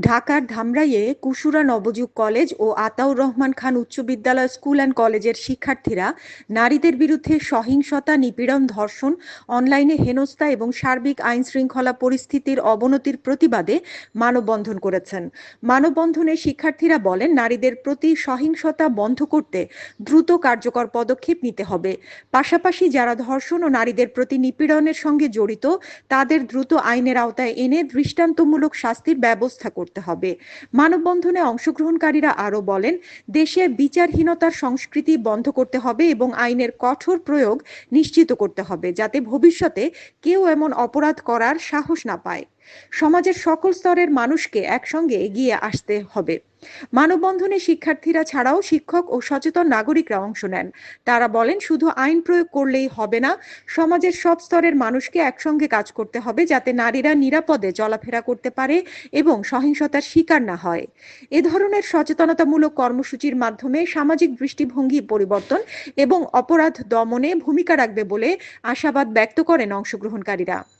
ঢাকার ধামরাইয়ে কুশুরা নবযুগ কলেজ ও আতাউর রহমান খান উচ্চ বিদ্যালয় স্কুল অ্যান্ড কলেজের শিক্ষার্থীরা নারীদের বিরুদ্ধে সহিংসতা, নিপীড়ন, ধর্ষণ, অনলাইনে হেনস্থা এবং সার্বিক আইন শৃঙ্খলা পরিস্থিতির অবনতির প্রতিবাদে মানববন্ধন করেছেন। মানববন্ধনে শিক্ষার্থীরা বলেন, নারীদের প্রতি সহিংসতা বন্ধ করতে দ্রুত কার্যকর পদক্ষেপ নিতে হবে। পাশাপাশি যারা ধর্ষণ ও নারীদের প্রতি নিপীড়নের সঙ্গে জড়িত, তাদের দ্রুত আইনের আওতায় এনে দৃষ্টান্তমূলক শাস্তির ব্যবস্থা করতে হবে। মানববন্ধনে অংশগ্রহণকারীরা আরও বলেন দেশে বিচারহীনতার সংস্কৃতি বন্ধ করতে হবে এবং আইনের কঠোর প্রয়োগ নিশ্চিত করতে হবে, যাতে ভবিষ্যতে কেউ এমন অপরাধ করার সাহস না পায়। সমাজের সকল স্তরের মানুষকে একসঙ্গে এগিয়ে আসতে হবে। মানববন্ধনে শিক্ষার্থীরা ছাড়াও শিক্ষক ও সচেতন নাগরিকরা অংশ নেন। তারা বলেন, শুধু আইন প্রয়োগ করলেই হবে না, সমাজের সব স্তরের মানুষকে একসঙ্গে কাজ করতে হবে যাতে নারীরা নিরাপদে চলাফেরা করতে পারে এবং সহিংসতার শিকার না হয়। এ ধরনের সচেতনতামূলক কর্মসূচির মাধ্যমে সামাজিক দৃষ্টিভঙ্গি পরিবর্তন এবং অপরাধ দমনে ভূমিকা রাখবে বলে আশাবাদ ব্যক্ত করেন অংশগ্রহণকারীরা।